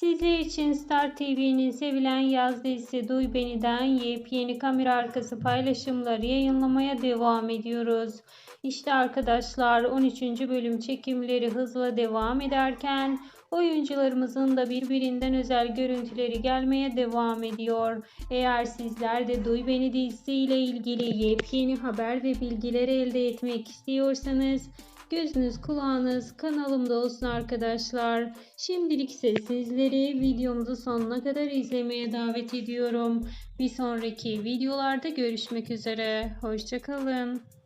Sizler için Star TV'nin sevilen yaz dizisi Duy Beni'den yepyeni kamera arkası paylaşımları yayınlamaya devam ediyoruz. İşte arkadaşlar 13. bölüm çekimleri hızla devam ederken oyuncularımızın da birbirinden özel görüntüleri gelmeye devam ediyor. Eğer sizler de Duy Beni dizisiyle ilgili yepyeni haber ve bilgiler elde etmek istiyorsanız gözünüz kulağınız kanalımda olsun arkadaşlar. Şimdilik ise sizleri videomuzu sonuna kadar izlemeye davet ediyorum. Bir sonraki videolarda görüşmek üzere. Hoşçakalın.